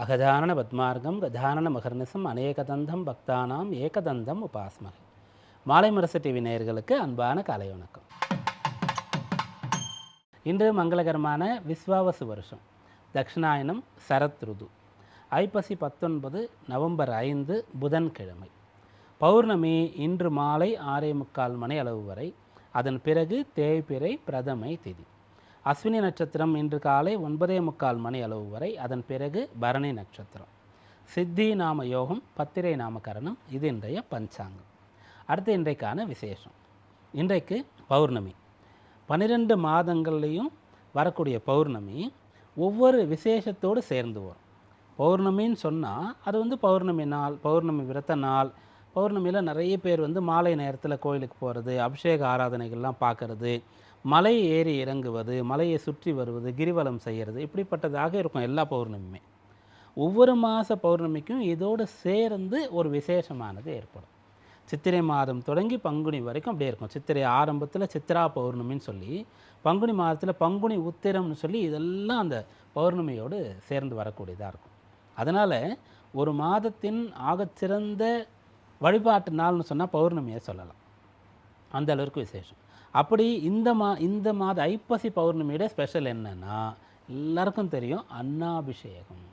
அகதானன பத்மார்க்கம் கதானன மகர்நிசம் அநேகதந்தம் பக்தானாம் ஏகதந்தம் உபாஸ்மகை மாலை முரசு டிவி நேயர்களுக்கு அன்பான காலை வணக்கம். இன்று மங்களகரமான விஸ்வாவசு வருஷம். தக்ஷிணாயனம் சரத் ருது. ஐப்பசி பத்தொன்பது நவம்பர் ஐந்து புதன்கிழமை. பௌர்ணமி இன்று மாலை ஆறே முக்கால் மணி அளவு வரை. அதன் பிறகு தேய்பிறை பிரதமை திதி. அஸ்வினி நட்சத்திரம் இன்று காலை ஒன்பதே முக்கால் மணி அளவு வரை அதன் பிறகு பரணி நட்சத்திரம். சித்தி நாம யோகம் பத்திரை நாமகரணம் இது இன்றைய பஞ்சாங்கம். அடுத்து இன்றைக்கான விசேஷம். இன்றைக்கு பௌர்ணமி. பன்னிரெண்டு மாதங்கள்லேயும் வரக்கூடிய பௌர்ணமி ஒவ்வொரு விசேஷத்தோடு சேர்ந்து வரும். பௌர்ணமின்னு சொன்னால் அது வந்து பௌர்ணமி நாள் பௌர்ணமி விரத்த நாள். பௌர்ணமியில் நிறைய பேர் வந்து மாலை நேரத்தில் கோயிலுக்கு போகிறது அபிஷேக ஆராதனைகள்லாம் பார்க்கறது மலை ஏறி இறங்குவது மலையை சுற்றி வருவது கிரிவலம் செய்கிறது இப்படிப்பட்டதாக இருக்கும் எல்லா பௌர்ணமியுமே. ஒவ்வொரு மாத பௌர்ணமிக்கும் இதோடு சேர்ந்து ஒரு விசேஷமானது ஏற்படும். சித்திரை மாதம் தொடங்கி பங்குனி வரைக்கும் அப்படியே இருக்கும். சித்திரை ஆரம்பத்தில் சித்திரா பௌர்ணமின்னு சொல்லி பங்குனி மாதத்தில் பங்குனி உத்திரம்னு சொல்லி இதெல்லாம் அந்த பௌர்ணமியோடு சேர்ந்து வரக்கூடியதாக இருக்கும். அதனால் ஒரு மாதத்தின் ஆகச்சிறந்த வழிபாட்டு நாள்னு சொன்னால் பௌர்ணமியை சொல்லலாம். அந்த அளவுக்கு விசேஷம். அப்படி இந்த மா இந்த மாத ஐப்பசி பௌர்ணமியோட ஸ்பெஷல் என்னன்னா எல்லாருக்கும் தெரியும் அன்னாபிஷேகம்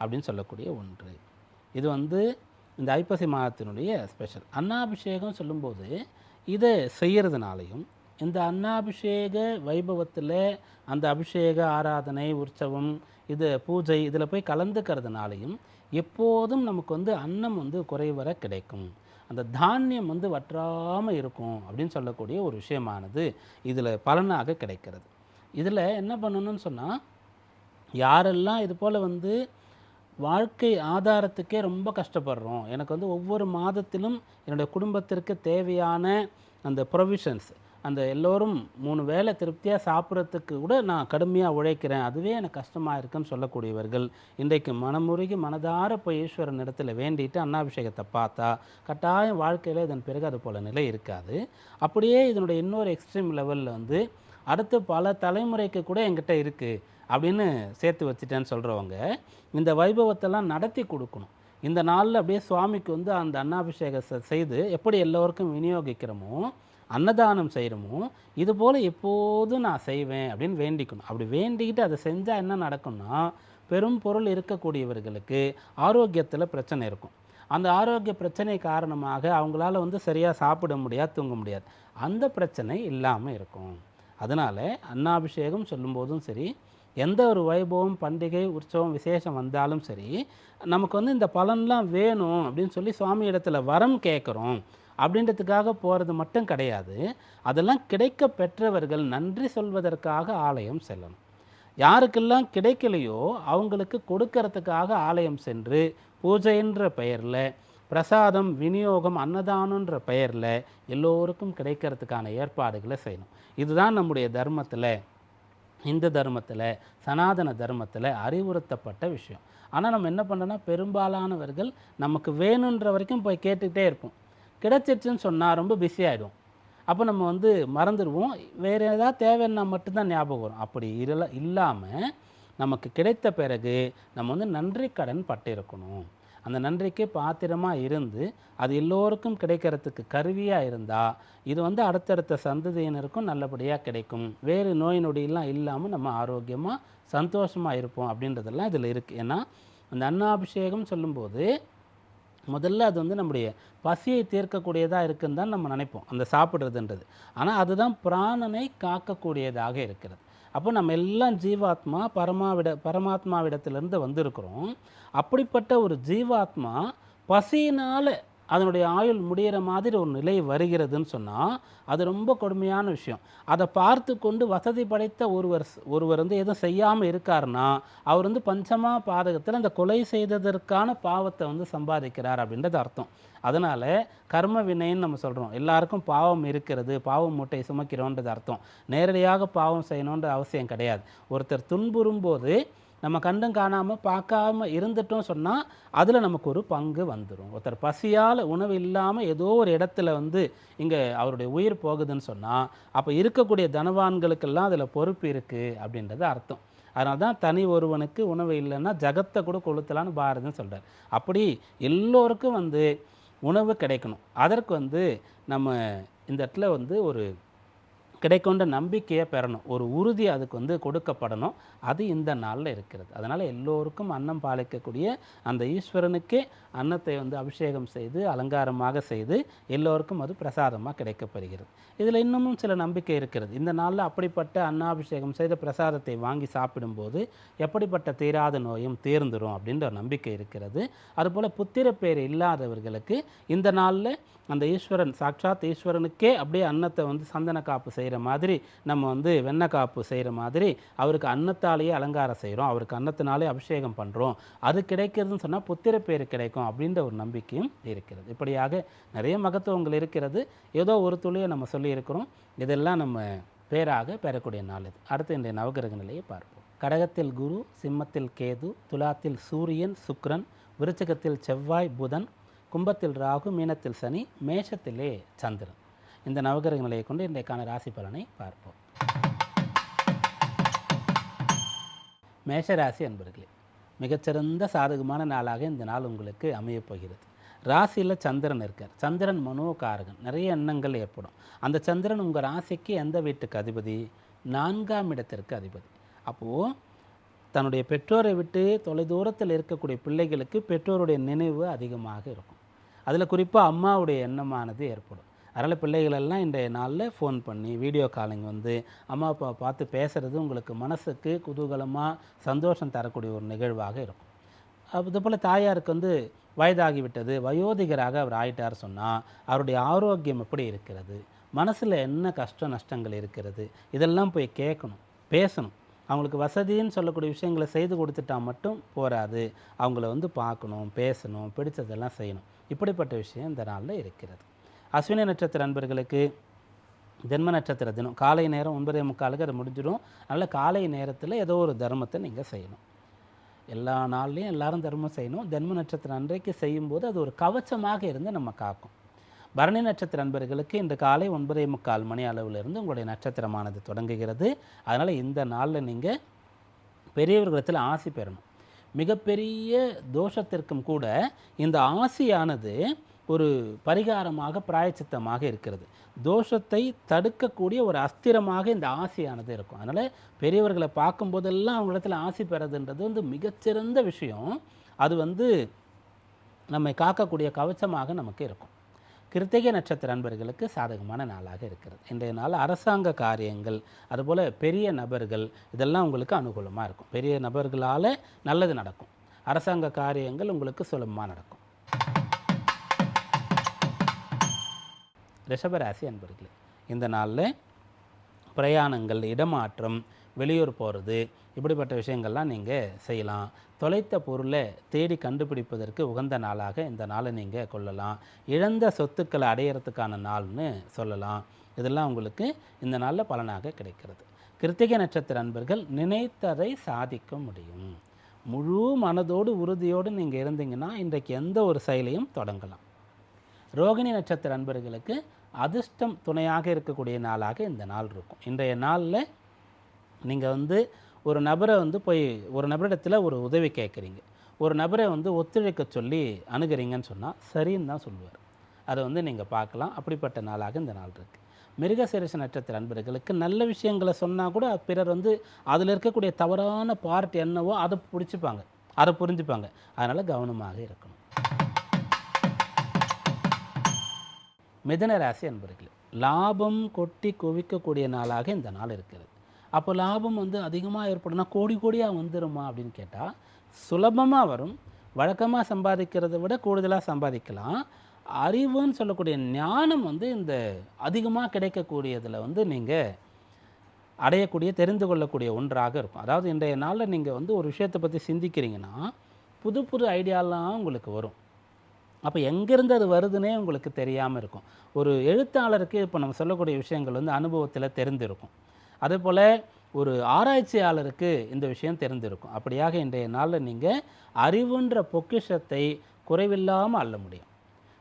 அப்படின்னு சொல்லக்கூடிய ஒன்று. இது வந்து இந்த ஐப்பசி மாதத்தினுடைய ஸ்பெஷல் அன்னாபிஷேகம் சொல்லும்போது இதை செய்கிறதுனாலையும் இந்த அன்னாபிஷேக வைபவத்தில் அந்த அபிஷேக ஆராதனை உற்சவம் இது பூஜை இதில் போய் கலந்துக்கிறதுனாலையும் எப்போதும் நமக்கு வந்து அன்னம் வந்து குறைவர கிடைக்கும். அந்த தானியம் வந்து வற்றாமல் இருக்கும் அப்படின்னு சொல்லக்கூடிய ஒரு விஷயமானது இதில் பலனாக கிடைக்கிறது. இதில் என்ன பண்ணணும்னு சொன்னால் யாரெல்லாம் இது போல் வந்து வாழ்க்கை ஆதாரத்துக்கே ரொம்ப கஷ்டப்படுறோம் எனக்கு வந்து ஒவ்வொரு மாதத்திலும் என்னுடைய குடும்பத்திற்கு தேவையான அந்த ப்ரொவிஷன்ஸ் அந்த எல்லோரும் மூணு வேளை திருப்தியாக சாப்பிட்றதுக்கு கூட நான் கடுமையாக உழைக்கிறேன். அதுவே எனக்கு கஷ்டமாக இருக்குன்னு சொல்லக்கூடியவர்கள் இன்றைக்கு மனமுருகி மனதார போய் ஈஸ்வரன் இடத்துல வேண்டிட்டு அன்னாபிஷேகத்தை பார்த்தா கட்டாயம் வாழ்க்கையில் இதன் பிறகு அது போல் நிலை இருக்காது. அப்படியே இதனுடைய இன்னொரு எக்ஸ்ட்ரீம் லெவலில் வந்து அடுத்து பல தலைமுறைக்கு கூட எங்கிட்ட இருக்குது அப்படின்னு சேர்த்து வச்சுட்டேன்னு சொல்கிறவங்க இந்த வைபவத்தெல்லாம் நடத்தி கொடுக்கணும். இந்த நாளில் அப்படியே சுவாமிக்கு வந்து அந்த அன்னாபிஷேகத்தை செய்து எப்படி எல்லோருக்கும் விநியோகிக்கிறோமோ அன்னதானம் செய்கிறோமோ இது போல் எப்போதும் நான் செய்வேன் அப்படின்னு வேண்டிக்கணும். அப்படி வேண்டிக்கிட்டு அதை செஞ்சால் என்ன நடக்கும்னா பெரும் பொருள் இருக்கக்கூடியவர்களுக்கு ஆரோக்கியத்தில் பிரச்சனை இருக்கும். அந்த ஆரோக்கிய பிரச்சனை காரணமாக அவங்களால வந்து சரியாக சாப்பிட முடியாது தூங்க முடியாது. அந்த பிரச்சனை இல்லாமல் இருக்கும். அதனால் அன்னாபிஷேகம் சொல்லும்போதும் சரி எந்த ஒரு வைபவம் பண்டிகை உற்சவம் விசேஷம் வந்தாலும் சரி நமக்கு வந்து இந்த பலன்லாம் வேணும் அப்படின்னு சொல்லி சுவாமி இடத்துல வரம் கேட்குறோம். அப்படின்றதுக்காக போகிறது மட்டும் கிடையாது. அதெல்லாம் கிடைக்க பெற்றவர்கள் நன்றி சொல்வதற்காக ஆலயம் செல்லணும். யாருக்கெல்லாம் கிடைக்கலையோ அவங்களுக்கு கொடுக்கறதுக்காக ஆலயம் சென்று பூஜைன்ற பெயரில் பிரசாதம் விநியோகம் அன்னதானன்ற பெயரில் எல்லோருக்கும் கிடைக்கிறதுக்கான ஏற்பாடுகளை செய்யணும். இதுதான் நம்முடைய தர்மத்தில் இந்து தர்மத்தில் சனாதன தர்மத்தில் அறிவுறுத்தப்பட்ட விஷயம். ஆனால் நம்ம என்ன பண்ணோன்னா பெரும்பாலானவர்கள் நமக்கு வேணுன்ற வரைக்கும் போய் கேட்டுக்கிட்டே இருப்போம். கிடைச்சிருச்சுன்னு சொன்னால் ரொம்ப பிஸியாகிடும் அப்போ நம்ம வந்து மறந்துடுவோம். வேறு ஏதாவது தேவைன்னா மட்டும்தான் ஞாபகம் வரும். அப்படி இருல இல்லாமல் நமக்கு கிடைத்த பிறகு நம்ம வந்து நன்றி கடன் பட்டிருக்கணும். அந்த நன்றிக்கு பாத்திரமாக இருந்து அது எல்லோருக்கும் கிடைக்கிறதுக்கு கருவியாக இருந்தால் இது வந்து அடுத்தடுத்த சந்ததியினருக்கும் நல்லபடியாக கிடைக்கும். வேறு நோய் நொடியெல்லாம் இல்லாமல் நம்ம ஆரோக்கியமாக சந்தோஷமாக இருப்போம் அப்படின்றதெல்லாம் இதில் இருக்குது ஏன்னா அந்த அன்னாபிஷேகம் சொல்லும்போது முதல்ல அது வந்து நம்முடைய பசியை தீர்க்கக்கூடியதாக இருக்குன்னு தான் நம்ம நினைப்போம். அந்த சாப்பிட்றதுன்றது. ஆனால் அதுதான் பிராணனை காக்கக்கூடியதாக இருக்கிறது. அப்போ நம்ம எல்லாம் ஜீவாத்மா பரமாவிட பரமாத்மாவிடத்திலிருந்து வந்திருக்கிறோம். அப்படிப்பட்ட ஒரு ஜீவாத்மா பசியினால் அதனுடைய ஆயுள் முடிகிற மாதிரி ஒரு நிலை வருகிறதுன்னு சொன்னால் அது ரொம்ப கொடுமையான விஷயம். அதை பார்த்து கொண்டு வசதி படைத்த ஒருவர் ஒருவர் வந்து எதுவும் செய்யாமல் இருக்காருன்னா அவர் வந்து பஞ்சமா பாதகத்தில் அந்த கொலை செய்ததற்கான பாவத்தை வந்து சம்பாதிக்கிறார் அப்படின்றது அர்த்தம். அதனால் கர்ம வினைன்னு நம்ம சொல்கிறோம் எல்லாருக்கும் பாவம் இருக்கிறது பாவம் மூட்டை சுமக்கிறோன்றது அர்த்தம். நேரடியாக பாவம் செய்யணுன்ற அவசியம் கிடையாது. ஒருத்தர் துன்புறும் போது நம்ம கண்டும் காணாமல் பார்க்காம இருந்துட்டோம் சொன்னால் அதில் நமக்கு ஒரு பங்கு வந்துடும் ஒருத்தர் பசியால் உணவு இல்லாமல் ஏதோ ஒரு இடத்துல வந்து இங்கே அவருடைய உயிர் போகுதுன்னு சொன்னால் அப்போ இருக்கக்கூடிய தனவான்களுக்கெல்லாம் அதில் பொறுப்பு இருக்குது அப்படின்றது அர்த்தம். அதனால தான் தனி ஒருவனுக்கு உணவு இல்லைன்னா ஜகத்தை கூட கொளுத்தலான்னு பாரதம் சொல்கிறார் அப்படி எல்லோருக்கும் வந்து உணவு கிடைக்கணும். அதற்கு வந்து நம்ம இந்த இடத்துல வந்து ஒரு கிடைக்கொண்ட நம்பிக்கையை பெறணும். ஒரு உறுதி அதுக்கு வந்து கொடுக்கப்படணும். அது இந்த நாளில் இருக்கிறது. அதனால் எல்லோருக்கும் அன்னம் பாலிக்கக்கூடிய அந்த ஈஸ்வரனுக்கே அன்னத்தை வந்து அபிஷேகம் செய்து அலங்காரமாக செய்து எல்லோருக்கும் அது பிரசாதமாக கிடைக்கப்படுகிறது. இதில் இன்னமும் சில நம்பிக்கை இருக்கிறது. இந்த நாளில் அப்படிப்பட்ட அன்னாபிஷேகம் செய்த பிரசாதத்தை வாங்கி சாப்பிடும்போது எப்படிப்பட்ட தீராத நோயும் தீர்ந்துடும் அப்படின்ற ஒரு நம்பிக்கை இருக்கிறது. அதுபோல் புத்திர பேர் இல்லாதவர்களுக்கு இந்த நாளில் அந்த ஈஸ்வரன் சாட்சாத் ஈஸ்வரனுக்கே அப்படியே அன்னத்தை வந்து சந்தன காப்பு செய்கிற மாதிரி நம்ம வந்து வெண்ணெய் காப்பு செய்கிற மாதிரி அவருக்கு அன்னத்தாலேயே அலங்காரம் செய்கிறோம். அவருக்கு அன்னத்தினாலே அபிஷேகம் பண்ணுறோம். அது கிடைக்கிறதுன்னு சொன்னால் புத்திர பேர் கிடைக்கும். அப்படின்ற ஒரு நம்பிக்கையும் இருக்கிறது. இப்படியாக நிறைய மகத்துவங்கள் இருக்கிறது. ஏதோ ஒரு துளியை நம்ம சொல்லியிருக்கிறோம். இதெல்லாம் நம்ம பேராக பெறக்கூடிய நாள் இது. அடுத்து இன்றைய நவகிரக நிலையை பார்ப்போம். கடகத்தில் குரு சிம்மத்தில் கேது துலாத்தில் சூரியன் சுக்ரன் விருச்சகத்தில் செவ்வாய் புதன் கும்பத்தில் ராகு மீனத்தில் சனி மேஷத்திலே சந்திரன். இந்த நவகிரக நிலையை கொண்டு இன்றைக்கான ராசி பலனை பார்ப்போம். மேஷ ராசி அன்பர்களே மிகச்சிறந்த சாதகமான நாளாக இந்த நாள் உங்களுக்கு அமையப் போகிறது. ராசியில் சந்திரன் இருக்கார். சந்திரன் மனோகாரகன். நிறைய எண்ணங்கள் ஏற்படும். அந்த சந்திரன் உங்கள் ராசிக்கு எந்த வீட்டுக்கு அதிபதி? நான்காம் இடத்திற்கு அதிபதி. அப்போது தன்னுடைய பெற்றோரை விட்டு தொலைதூரத்தில் இருக்கக்கூடிய பிள்ளைகளுக்கு பெற்றோருடைய நினைவு அதிகமாக இருக்கும். அதில் குறிப்பாக அம்மாவுடைய எண்ணமானது ஏற்படும். அதனால் பிள்ளைகளெல்லாம் இன்றைய நாளில் ஃபோன் பண்ணி வீடியோ காலிங் வந்து அம்மா அப்பா பார்த்து பேசுகிறது உங்களுக்கு மனசுக்கு குதூகலமாக சந்தோஷம் தரக்கூடிய ஒரு நிகழ்வாக இருக்கும். அதுபோல் தாயாருக்கு வந்து வயதாகிவிட்டது வயோதிகராக அவர் ஆயிட்டார் சொன்னால் அவருடைய ஆரோக்கியம் எப்படி இருக்கிறது மனசில் என்ன கஷ்ட நஷ்டங்கள் இருக்கிறது இதெல்லாம் போய் கேட்கணும் பேசணும். அவங்களுக்கு வசதின்னு சொல்லக்கூடிய விஷயங்களை செய்து கொடுத்துட்டா மட்டும் போராது. அவங்கள வந்து பார்க்கணும் பேசணும் பிடிச்சதெல்லாம் செய்யணும். இப்படிப்பட்ட விஷயம் இந்த நாளில் இருக்கிறது. அஸ்வினி நட்சத்திர அன்பர்களுக்கு ஜென்ம நட்சத்திர தினம். காலை நேரம் ஒன்பதே முக்காலுக்கு அது முடிஞ்சிடும். அதனால் காலை நேரத்தில் ஏதோ ஒரு தர்மத்தை நீங்கள் செய்யணும். எல்லா நாள்லேயும் எல்லாரும் தர்மம் செய்யணும். ஜென்ம நட்சத்திரம் அன்றைக்கு செய்யும்போது அது ஒரு கவச்சமாக இருந்து நம்ம காக்கும். பரணி நட்சத்திர அன்பர்களுக்கு இன்று காலை ஒன்பதே முக்கால் மணி அளவிலிருந்து உங்களுடைய நட்சத்திரமானது தொடங்குகிறது. அதனால் இந்த நாளில் நீங்கள் பெரியவர்களிடத்தில் ஆசி பெறணும். மிகப்பெரிய தோஷத்திற்கும் கூட இந்த ஆசியானது ஒரு பரிகாரமாக பிராயச்சித்தமாக இருக்கிறது. தோஷத்தை தடுக்கக்கூடிய ஒரு அஸ்திரமாக இந்த ஆசையானது இருக்கும். அதனால் பெரியவர்களை பார்க்கும்போதெல்லாம் அவங்களிடத்தில் ஆசி பெறதுன்றது வந்து மிகச்சிறந்த விஷயம். அது வந்து நம்மை காக்கக்கூடிய கவச்சமாக நமக்கு இருக்கும். கிருத்திகை நட்சத்திர அன்பர்களுக்கு சாதகமான நாளாக இருக்கிறது. இன்றைய நாள் அரசாங்க காரியங்கள் அதுபோல் பெரிய நபர்கள் இதெல்லாம் உங்களுக்கு அனுகூலமாக இருக்கும். பெரிய நபர்களால் நல்லது நடக்கும். அரசாங்க காரியங்கள் உங்களுக்கு சுலபமாக நடக்கும். ரிஷபராசி அன்பர்களே இந்த நாளில் பிரயாணங்கள் இடமாற்றம் வெளியூர் போகிறது இப்படிப்பட்ட விஷயங்கள்லாம் நீங்கள் செய்யலாம். தொலைத்த பொருளை தேடி கண்டுபிடிப்பதற்கு உகந்த நாளாக இந்த நாளை நீங்கள் கொள்ளலாம். இழந்த சொத்துக்களை அடையிறதுக்கான நாள்னு சொல்லலாம். இதெல்லாம் உங்களுக்கு இந்த நாளில் பலனாக கிடைக்கிறது. கிருத்திகை நட்சத்திர அன்பர்கள் நினைத்ததை சாதிக்க முடியும். முழு மனதோடு உறுதியோடு நீங்கள் இருந்தீங்கன்னா இன்றைக்கு எந்த ஒரு செயலையும் தொடங்கலாம். ரோகிணி நட்சத்திர அன்பர்களுக்கு அதிர்ஷ்டம் துணையாக இருக்கக்கூடிய நாளாக இந்த நாள் இருக்கும். இன்றைய நாளில் நீங்கள் வந்து ஒரு நபரை வந்து போய் ஒரு நபரிடத்தில் ஒரு உதவி கேட்குறீங்க ஒரு நபரை வந்து ஒத்துழைக்க சொல்லி அணுகிறீங்கன்னு சொன்னால் சரின்னு தான் சொல்லுவார். அதை வந்து நீங்கள் பார்க்கலாம். அப்படிப்பட்ட நாளாக இந்த நாள் இருக்குது மிருகசீரிஷ நட்சத்திர அன்பர்களுக்கு நல்ல விஷயங்களை சொன்னால் கூட பிறர் வந்து அதில் இருக்கக்கூடிய தவறான பார்ட் என்னவோ அதை பிடிச்சிப்பாங்க. அதை புரிஞ்சுப்பாங்க. அதனால் கவனமாக இருக்கணும். மிதன ராசி அன்பர்களே லாபம் கொட்டி குவிக்கக்கூடிய நாளாக இந்த நாள் இருக்கிறது. அப்போ லாபம் வந்து அதிகமாக ஏற்படும்னா கோடி கோடியாக வந்துருமா அப்படின்னு கேட்டால் சுலபமாக வரும். வழக்கமாக சம்பாதிக்கிறதை விட கூடுதலாக சம்பாதிக்கலாம். அறிவுன்னு சொல்லக்கூடிய ஞானம் வந்து இந்த அதிகமாக கிடைக்கக்கூடியதில் வந்து நீங்கள் அடையக்கூடிய தெரிந்து கொள்ளக்கூடிய ஒன்றாக இருக்கும். அதாவது இன்றைய நாளில் நீங்கள் வந்து ஒரு விஷயத்தை பற்றி சிந்திக்கிறீங்கன்னா புது புது ஐடியாலாம் உங்களுக்கு வரும். அப்போ எங்கேருந்து அது வருதுன்னே உங்களுக்கு தெரியாமல் இருக்கும். ஒரு எழுத்தாளருக்கு இப்போ நம்ம சொல்லக்கூடிய விஷயங்கள் வந்து அனுபவத்தில் தெரிந்திருக்கும். அதே போல் ஒரு ஆராய்ச்சியாளருக்கு இந்த விஷயம் தெரிந்திருக்கும். அப்படியாக இன்றைய நாளில் நீங்கள் அறிவுன்ற பொக்கிஷத்தை குறைவில்லாமல் அள்ள முடியும்.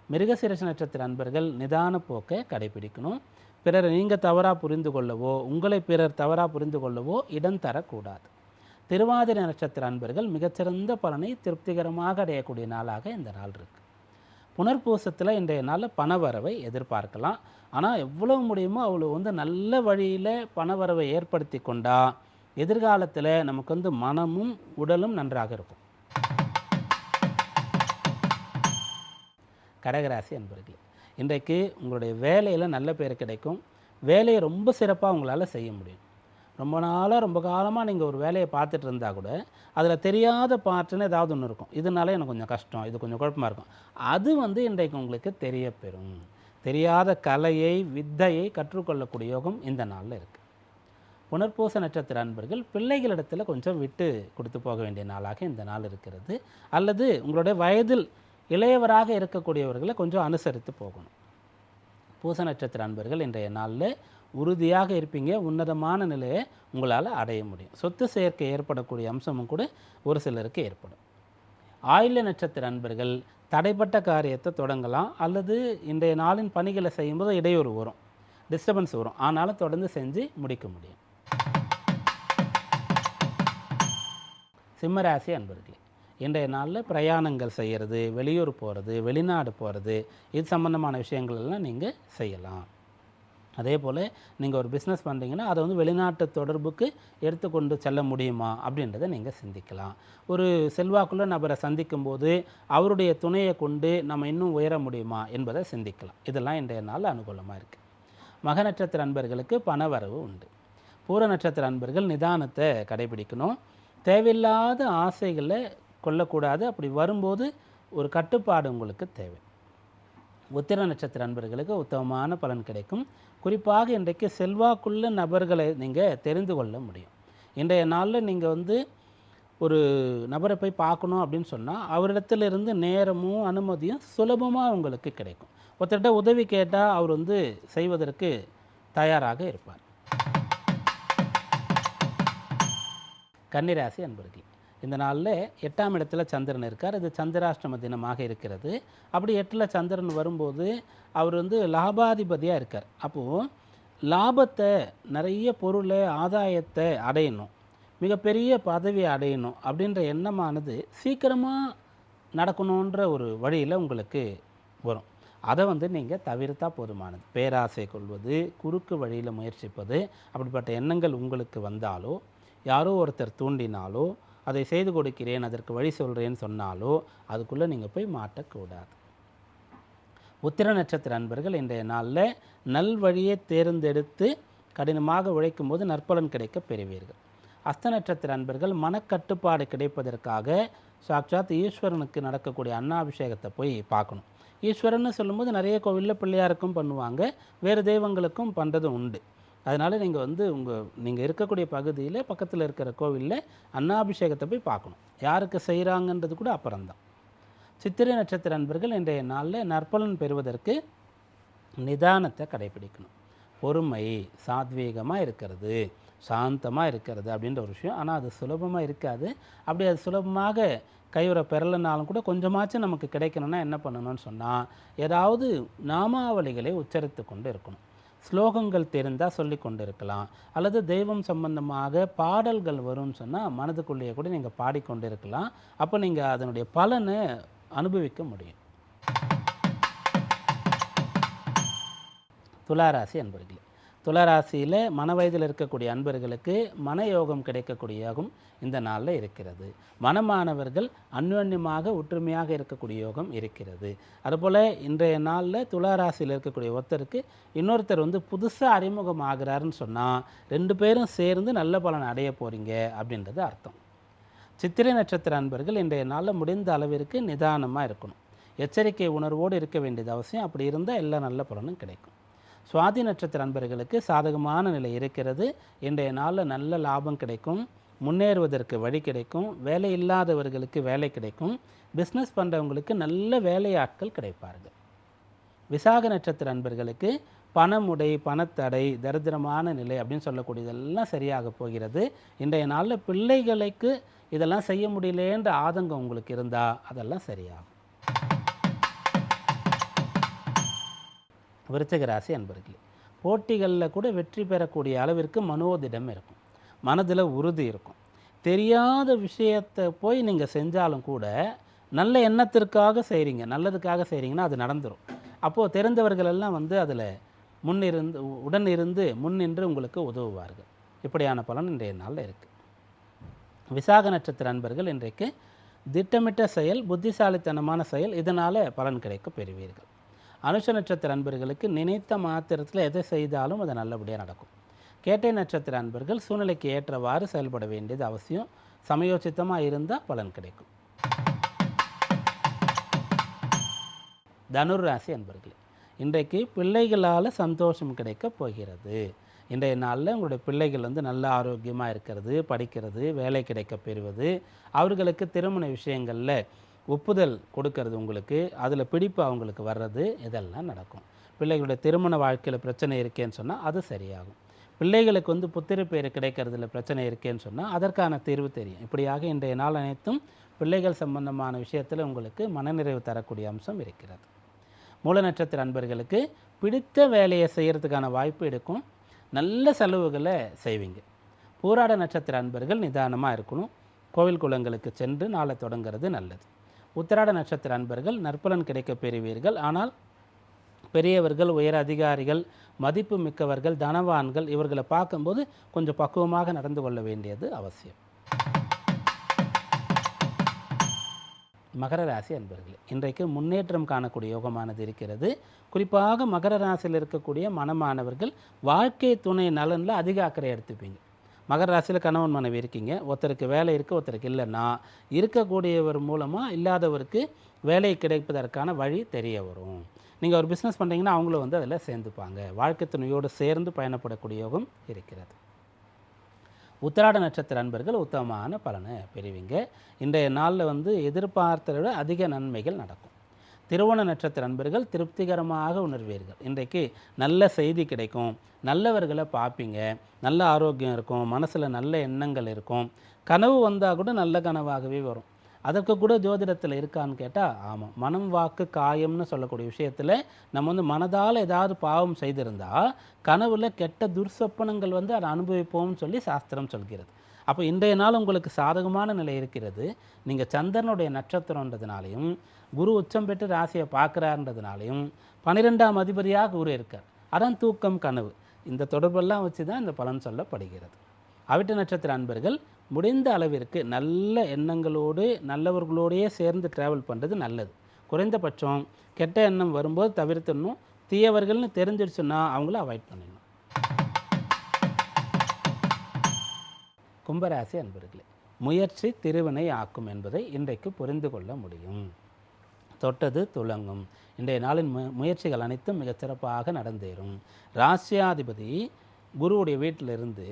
மிருகசிரச நட்சத்திர அன்பர்கள் நிதான போக்கை கடைபிடிக்கணும். பிறர் நீங்கள் தவறாக புரிந்து கொள்ளவோ உங்களை பிறர் தவறாக புரிந்து கொள்ளவோ இடம் தரக்கூடாது. திருவாதிரை நட்சத்திர அன்பர்கள் மிகச்சிறந்த பலனை திருப்திகரமாக அடையக்கூடிய நாளாக இந்த நாள் இருக்குது புனர்பூசத்தில் இன்றைய நாளில் பணவரவை எதிர்பார்க்கலாம். ஆனால் எவ்வளவு முடியுமோ அவ்வளோ வந்து நல்ல வழியில் பணவரவை ஏற்படுத்தி கொண்டா எதிர்காலத்தில் நமக்கு வந்து மனமும் உடலும் நன்றாக இருக்கும். கடகராசி அன்பர்களே இன்றைக்கு உங்களுடைய வேலையில் நல்ல பேர் கிடைக்கும். வேலையை ரொம்ப சிறப்பாக உங்களால் செய்ய முடியும். ரொம்ப நாளாக ரொம்ப காலமாக நீங்கள் ஒரு வேலையை பார்த்துட்டு இருந்தால் கூட அதில் தெரியாத பார்ட்டுன்னு ஏதாவது ஒன்று இருக்கும். இதனால எனக்கு கொஞ்சம் கஷ்டம் இது கொஞ்சம் குழப்பமாக இருக்கும். அது வந்து இன்றைக்கு உங்களுக்கு தெரியப்பெறும். தெரியாத கலையை வித்தையை கற்றுக்கொள்ளக்கூடிய யோகம் இந்த நாளில் இருக்குது புனர்பூச நட்சத்திர அன்பர்கள் பிள்ளைகளிடத்தில் கொஞ்சம் விட்டு கொடுத்து போக வேண்டிய நாளாக இந்த நாள் இருக்கிறது. அல்லது உங்களுடைய வயதில் இளையவராக இருக்கக்கூடியவர்களை கொஞ்சம் அனுசரித்து போகணும். பூச நட்சத்திர அன்பர்கள் இன்றைய நாளில் உறுதியாக இருப்பீங்க உன்னதமான நிலையை உங்களால் அடைய முடியும். சொத்து சேர்க்கை ஏற்படக்கூடிய அம்சமும் கூட ஒரு சிலருக்கு ஏற்படும். ஆயுள நட்சத்திர அன்பர்கள் தடைப்பட்ட காரியத்தை தொடங்கலாம் அல்லது இன்றைய நாளின் பணிகளை செய்யும்போது இடையூறு வரும் டிஸ்டர்பன்ஸ் வரும். ஆனாலும் தொடர்ந்து செஞ்சு முடிக்க முடியும். சிம்மராசி அன்பர்களே இன்றைய நாளில் பிரயாணங்கள் செய்கிறது வெளியூர் போகிறது வெளிநாடு போகிறது இது சம்பந்தமான விஷயங்கள் எல்லாம் நீங்கள் செய்யலாம். அதே போல் நீங்கள் ஒரு பிஸ்னஸ் பண்ணுறீங்கன்னா அதை வந்து வெளிநாட்டு தொடர்புக்கு எடுத்துக்கொண்டு செல்ல முடியுமா? அப்படின்றத நீங்கள் சிந்திக்கலாம். ஒரு செல்வாக்குள்ள நபரை சந்திக்கும் போது அவருடைய துணையை கொண்டு நம்ம இன்னும் உயர முடியுமா என்பதை சிந்திக்கலாம். இதெல்லாம் இன்றைய நாள் அனுகூலமாக இருக்குது மக நட்சத்திர அன்பர்களுக்கு பணவரவு உண்டு. பூர நட்சத்திர அன்பர்கள் நிதானத்தை கடைபிடிக்கணும். தேவையில்லாத ஆசைகளை கொள்ளக்கூடாது அப்படி வரும்போது ஒரு கட்டுப்பாடு உங்களுக்கு தேவை. உத்திர நட்சத்திர அன்பர்களுக்கு உத்தமமான பலன் கிடைக்கும். குறிப்பாக இன்றைக்கு செல்வாக்குள்ள நபர்களை நீங்கள் தெரிந்து கொள்ள முடியும். இன்றைய நாளில் நீங்கள் வந்து ஒரு நபரை போய் பார்க்கணும் அப்படின்னு சொன்னால் அவரிடத்துலேருந்து நேரமும் அனுமதியும் சுலபமாக உங்களுக்கு கிடைக்கும். ஒருத்தர்கிட்ட உதவி கேட்டால் அவர் வந்து செய்வதற்கு தயாராக இருப்பார். கன்னிராசி அன்பர்கள் இந்த நாளில் எட்டாம் இடத்துல சந்திரன் இருக்கார். இது சந்திராஷ்டம தினமாக இருக்கிறது. அப்படி எட்டில் சந்திரன் வரும்போது அவர் வந்து லாபாதிபதியாக இருக்கார். அப்போது லாபத்தை நிறைய பொருளை ஆதாயத்தை அடையணும். மிகப்பெரிய பதவி அடையணும் அப்படின்ற எண்ணமானது சீக்கிரமாக நடக்கணுன்ற ஒரு வழியில் உங்களுக்கு வரும். அதை வந்து நீங்கள் தவிர்த்தா போதுமானது. பேராசை கொள்வது குறுக்கு வழியில் முயற்சிப்பது அப்படிப்பட்ட எண்ணங்கள் உங்களுக்கு வந்தாலோ யாரோ ஒருத்தர் தூண்டினாலோ அதை செய்து கொடுக்கிறேன் அதற்கு வழி சொல்கிறேன்னு சொன்னாலோ அதுக்குள்ளே நீங்கள் போய் மாட்டக்கூடாது. உத்திர நட்சத்திர அன்பர்கள் இன்றைய நாளில் நல் வழியை தேர்ந்தெடுத்து கடினமாக உழைக்கும் போது நற்பலன் கிடைக்க பெறுவீர்கள். அஸ்த நட்சத்திர அன்பர்கள் மனக்கட்டுப்பாடு கிடைப்பதற்காக சாட்சாத் ஈஸ்வரனுக்கு நடக்கக்கூடிய அன்னாபிஷேகத்தை போய் பார்க்கணும். ஈஸ்வரன்னு சொல்லும்போது நிறைய கோவிலில் பிள்ளையாருக்கும் பண்ணுவாங்க வேறு தெய்வங்களுக்கும் பண்ணுறது உண்டு. அதனால் நீங்கள் வந்து உங்கள் நீங்கள் இருக்கக்கூடிய பகுதியில் பக்கத்தில் இருக்கிற கோவிலில் அன்னாபிஷேகத்தை போய் பார்க்கணும். யாருக்கு செய்கிறாங்கன்றது கூட அப்புறம்தான். சித்திரை நட்சத்திர அன்பர்கள் இன்றைய நாளில் நற்பலன் பெறுவதற்கு நிதானத்தை கடைபிடிக்கணும். பொறுமை சாத்வீகமாக இருக்கிறது சாந்தமாக இருக்கிறது அப்படின்ற ஒரு விஷயம். ஆனால் அது சுலபமாக இருக்காது. அப்படி அது சுலபமாக கையுற பெறலைனாலும் கூட கொஞ்சமாச்சும் நமக்கு கிடைக்கணும்னா என்ன பண்ணணும்னு சொன்னால் ஏதாவது நாமாவளிகளை உச்சரித்து கொண்டு இருக்கணும். ஸ்லோகங்கள் தெரிந்தால் சொல்லி கொண்டிருக்கலாம் அல்லது தெய்வம் சம்பந்தமாக பாடல்கள் வரும்னு சொன்னால் மனதுக்குள்ளேயே கூட நீங்கள் பாடிக்கொண்டு இருக்கலாம் அப்போ நீங்கள் அதனுடைய பலனை அனுபவிக்க முடியும். துளாராசி அன்பர்களே துளராசியில் மன வயதில் இருக்கக்கூடிய அன்பர்களுக்கு மனயோகம் கிடைக்கக்கூடிய யோகம் இந்த நாளில் இருக்கிறது. மனமானவர்கள் அன்யோன்யமாக ஒற்றுமையாக இருக்கக்கூடிய யோகம் இருக்கிறது. அதுபோல் இன்றைய நாளில் துளாராசியில் இருக்கக்கூடிய ஒருத்தருக்கு இன்னொருத்தர் வந்து புதுசாக அறிமுகம் ஆகிறாருன்னு சொன்னால் ரெண்டு பேரும் சேர்ந்து நல்ல பலன் அடைய போகிறீங்க அப்படின்றது அர்த்தம். சித்திரை நட்சத்திர அன்பர்கள் இன்றைய நாளில் முடிந்த அளவிற்கு நிதானமாக இருக்கணும். எச்சரிக்கை உணர்வோடு இருக்க வேண்டியது அவசியம். அப்படி இருந்தால் எல்லா நல்ல பலனும் கிடைக்கும். சுவாதி நட்சத்திர அன்பர்களுக்கு சாதகமான நிலை இருக்கிறது. இன்றைய நாளில் நல்ல லாபம் கிடைக்கும். முன்னேறுவதற்கு வழி கிடைக்கும். வேலை இல்லாதவர்களுக்கு வேலை கிடைக்கும். பிஸ்னஸ் பண்ணுறவங்களுக்கு நல்ல வேலையாட்கள் கிடைப்பார்கள். விசாக நட்சத்திர அன்பர்களுக்கு பணமுடை பணத்தடை தரித்திரமான நிலை அப்படின்னு சொல்லக்கூடியதெல்லாம் சரியாக போகிறது. இன்றைய நாளில் பிள்ளைகளுக்கு இதெல்லாம் செய்ய முடியலேன்ற ஆதங்கம் உங்களுக்கு இருந்தால் அதெல்லாம் சரியாகும். விருச்சிக ராசி அன்பர்களே போட்டிகளில் கூட வெற்றி பெறக்கூடிய அளவிற்கு மனோதிடம் இருக்கும். மனதில் உறுதி இருக்கும். தெரியாத விஷயத்தை போய் நீங்கள் செஞ்சாலும் கூட நல்ல எண்ணத்திற்காக செய்கிறீங்க நல்லதுக்காக செய்கிறீங்கன்னா அது நடந்துடும் அப்போது தெரிந்தவர்கள் எல்லாம் வந்து அதில் முன்னிருந்து உடன் இருந்து முன்னின்று உங்களுக்கு உதவுவார்கள். இப்படியான பலன் இன்றைய நாளில் இருக்குது விசாக நட்சத்திர அன்பர்கள் இன்றைக்கு திட்டமிட்ட செயல் புத்திசாலித்தனமான செயல் இதனால் பலன் கிடைக்க பெறுவீர்கள். அனுஷ நட்சத்திர அன்பர்களுக்கு நினைத்த மாத்திரத்தில் எதை செய்தாலும் அது நல்லபடியாக நடக்கும். கேட்டை நட்சத்திர அன்பர்கள் சூழ்நிலைக்கு ஏற்றவாறு செயல்பட வேண்டியது அவசியம். சமயோசித்தமாக இருந்தால் பலன் கிடைக்கும். தனுர் ராசி அன்பர்களே இன்றைக்கு பிள்ளைகளால் சந்தோஷம் கிடைக்க போகிறது. இன்றைய நாளில் உங்களுடைய பிள்ளைகள் வந்து நல்ல ஆரோக்கியமாக இருக்கிறது படிக்கிறது வேலை கிடைக்க பெறுவது. அவர்களுக்கு திருமண விஷயங்களில் ஒப்புதல் கொடுக்கறது உங்களுக்கு அதில் பிடிப்பு அவங்களுக்கு வர்றது இதெல்லாம் நடக்கும். பிள்ளைகளுடைய திருமண வாழ்க்கையில் பிரச்சனை இருக்கேன்னு சொன்னால் அது சரியாகும். பிள்ளைகளுக்கு வந்து புத்திர பேர் கிடைக்கிறதுல பிரச்சனை இருக்கேன்னு சொன்னால் அதற்கான தீர்வு தெரியும். இப்படியாக இன்றைய நாள் அனைத்தும் பிள்ளைகள் சம்பந்தமான விஷயத்தில் உங்களுக்கு மனநிறைவு தரக்கூடிய அம்சம் இருக்கிறது. மூல நட்சத்திர அன்பர்களுக்கு பிடித்த வேலையை செய்கிறதுக்கான வாய்ப்பு எடுக்கும். நல்ல செலவுகளை செய்வீங்க. பூராட நட்சத்திர அன்பர்கள் நிதானமாக இருக்கணும். கோவில் குளங்களுக்கு சென்று நாளை தொடங்குறது நல்லது. உத்திராட நட்சத்திர அன்பர்கள் நற்பலன் கிடைக்க பெறுவீர்கள். ஆனால் பெரியவர்கள் உயர் அதிகாரிகள் மதிப்பு மிக்கவர்கள் தனவான்கள் இவர்களை பார்க்கும்போது கொஞ்சம் பக்குவமாக நடந்து கொள்ள வேண்டியது அவசியம். மகர ராசி அன்பர்களே இன்றைக்கு முன்னேற்றம் காணக்கூடிய யோகமானது இருக்கிறது. குறிப்பாக மகர ராசியில் இருக்கக்கூடிய மனமானவர்கள் வாழ்க்கை துணை நலனில் அதிக அக்கறை எடுத்துப்பீங்க. மகர ராசியில் கணவன் மனைவி இருக்கீங்க. ஒருத்தருக்கு வேலை இருக்குது ஒருத்தருக்கு இல்லைன்னா இருக்கக்கூடியவர் மூலமாக இல்லாதவருக்கு வேலை கிடைப்பதற்கான வழி தெரிய வரும். நீங்கள் ஒரு பிஸ்னஸ் பண்ணுறீங்கன்னா அவங்களும் வந்து அதில் சேர்ந்துப்பாங்க. வாழ்க்கை துணையோடு சேர்ந்து பயணப்படக்கூடிய யோகம் இருக்கிறது. உத்திராட நட்சத்திர அன்பர்கள் உத்தமமான பலனை பெறுவீங்க. இன்றைய நாளில் வந்து எதிர்பார்த்ததை விட அதிக நன்மைகள் நடக்கும். திருவோண நட்சத்திர அன்பர்கள் திருப்திகரமாக உணர்வீர்கள். இன்றைக்கு நல்ல செய்தி கிடைக்கும். நல்லவர்களை பார்ப்பீங்க. நல்ல ஆரோக்கியம் இருக்கும். மனசில் நல்ல எண்ணங்கள் இருக்கும். கனவு வந்தால் கூட நல்ல கனவாகவே வரும். அதற்கு கூட ஜோதிடத்தில் இருக்கான்னு கேட்டால் ஆமாம் மனம் வாக்கு காயம்னு சொல்லக்கூடிய விஷயத்தில் நம்ம வந்து மனதால் ஏதாவது பாவம் செய்திருந்தால் கனவில் கெட்ட துர்சொப்பனங்கள் வந்து அதை அனுபவிப்போம்னு சொல்லி சாஸ்திரம் சொல்கிறது. அப்போ இன்றைய நாள் உங்களுக்கு சாதகமான நிலை இருக்கிறது. நீங்கள் சந்திரனுடைய நட்சத்திரன்றதுனாலையும் குரு உச்சம் பெற்று ராசியை பார்க்குறாருன்றதுனாலையும் பன்னிரெண்டாம் அதிபதியாக குரு இருக்கார். அதான் தூக்கம் கனவு. இந்த தொடர்பெல்லாம் வச்சு தான் இந்த பலன் சொல்லப்படுகிறது. அவிட்ட நட்சத்திர அன்பர்கள் முடிந்த அளவிற்கு நல்ல எண்ணங்களோடு நல்லவர்களோடையே சேர்ந்து ட்ராவல் பண்ணுறது நல்லது. குறைந்தபட்சம் கெட்ட எண்ணம் வரும்போது தவிர்த்துடணும். தீயவர்கள்னு தெரிஞ்சிடுச்சுன்னா அவங்கள அவாய்ட் பண்ணிடணும். கும்பராசி அன்பர்களே முயற்சி திருவினை ஆக்கும் என்பதை இன்றைக்கு புரிந்து கொள்ள முடியும். தொட்டது துலங்கும் இன்றைய நாளின் மு முயற்சிகள் அனைத்தும் மிகச்சிறப்பாக நடந்தேறும். ராசியாதிபதி குருவுடைய வீட்டிலிருந்து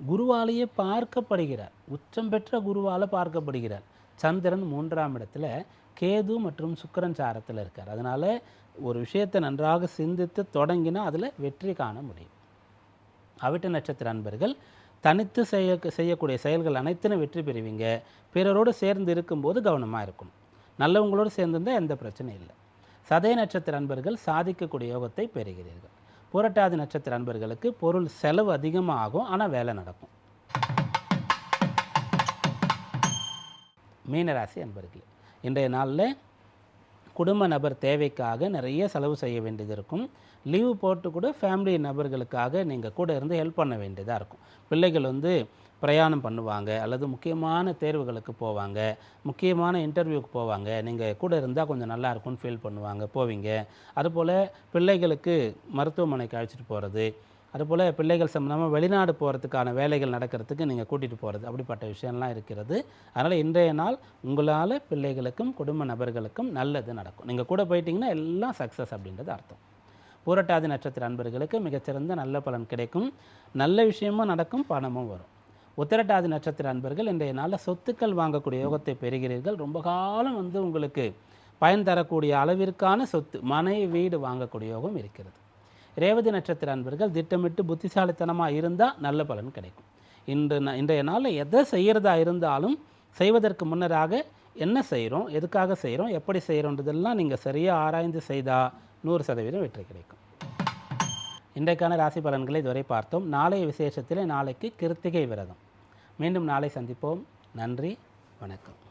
குருவாலேயே பார்க்கப்படுகிறார். உச்சம் பெற்ற குருவால் பார்க்கப்படுகிறார். சந்திரன் மூன்றாம் இடத்துல கேது மற்றும் சுக்கரன் சாரத்தில் இருக்கார். அதனால் ஒரு விஷயத்தை நன்றாக சிந்தித்து தொடங்கினா அதில் வெற்றி காண முடியும். அவிட்ட நட்சத்திர அன்பர்கள் தனித்து செய்ய செய்யக்கூடிய செயல்கள் அனைத்திலும் வெற்றி பெறுவீங்க. பிறரோடு சேர்ந்து இருக்கும்போது கவனமாக இருக்கணும் நல்லவங்களோடு சேர்ந்திருந்தால் எந்த பிரச்சனையும் இல்லை. சதய நட்சத்திர அன்பர்கள் சாதிக்கக்கூடிய யோகத்தை பெறுகிறீர்கள். புரட்டாதி நட்சத்திர அன்பர்களுக்கு பொருள் செலவு அதிகமாக ஆகும் ஆனால் வேலை நடக்கும். மீனராசி அன்பர்களே இன்றைய நாளில் குடும்ப நபர் தேவைக்காக நிறைய செலவு செய்ய வேண்டியது இருக்கும். லீவு போட்டு கூட ஃபேமிலி நபர்களுக்காக நீங்கள் கூட இருந்து ஹெல்ப் பண்ண வேண்டியதாக இருக்கும். பிள்ளைகள் வந்து பிரயாணம் பண்ணுவாங்க அல்லது முக்கியமான தேர்வுகளுக்கு போவாங்க முக்கியமான இன்டர்வியூக்கு போவாங்க. நீங்கள் கூட இருந்தால் கொஞ்சம் நல்லா இருக்கும்னு ஃபீல் பண்ணுவாங்க போவீங்க. அதுபோல் பிள்ளைகளுக்கு மருத்துவமனைக்கு அழைச்சிட்டு போகிறது அதுபோல் பிள்ளைகள் சம்மந்தமாக வெளிநாடு போகிறதுக்கான வேலைகள் நடக்கிறதுக்கு நீங்கள் கூட்டிகிட்டு போகிறது அப்படிப்பட்ட விஷயம்லாம் இருக்கிறது. அதனால் இன்றைய நாள் உங்களால் பிள்ளைகளுக்கும் குடும்ப நபர்களுக்கும் நல்லது நடக்கும். நீங்கள் கூட போயிட்டீங்கன்னா எல்லாம் சக்ஸஸ் அப்படின்றது அர்த்தம். பூரட்டாதி நட்சத்திர அன்பர்களுக்கு மிகச்சிறந்த நல்ல பலன் கிடைக்கும். நல்ல விஷயமும் நடக்கும் பணமும் வரும். உத்திரட்டாதி நட்சத்திர அன்பர்கள் இன்றைய நாளில் சொத்துக்கள் வாங்கக்கூடிய யோகத்தை பெறுகிறீர்கள். ரொம்ப காலம் வந்து உங்களுக்கு பயன் தரக்கூடிய அளவிற்கான சொத்து மனை வீடு வாங்கக்கூடிய யோகம் இருக்கிறது. ரேவதி நட்சத்திர அன்பர்கள் திட்டமிட்டு புத்திசாலித்தனமாக இருந்தால் நல்ல பலன் கிடைக்கும். இன்று ந- இன்றைய நாளில் எதை செய்கிறதா இருந்தாலும் செய்வதற்கு முன்னராக என்ன செய்கிறோம் எதுக்காக செய்கிறோம் எப்படி செய்கிறோன்றதெல்லாம் நீங்கள் சரியாக ஆராய்ந்து செய்தால் நூறு சதவீதம் வெற்றி கிடைக்கும். இன்றைக்கான ராசி பலன்களை இதுவரை பார்த்தோம். நாளைய விசேஷத்தில் நாளைக்கு கிருத்திகை விரதம். மீண்டும் நாளை சந்திப்போம். நன்றி வணக்கம்.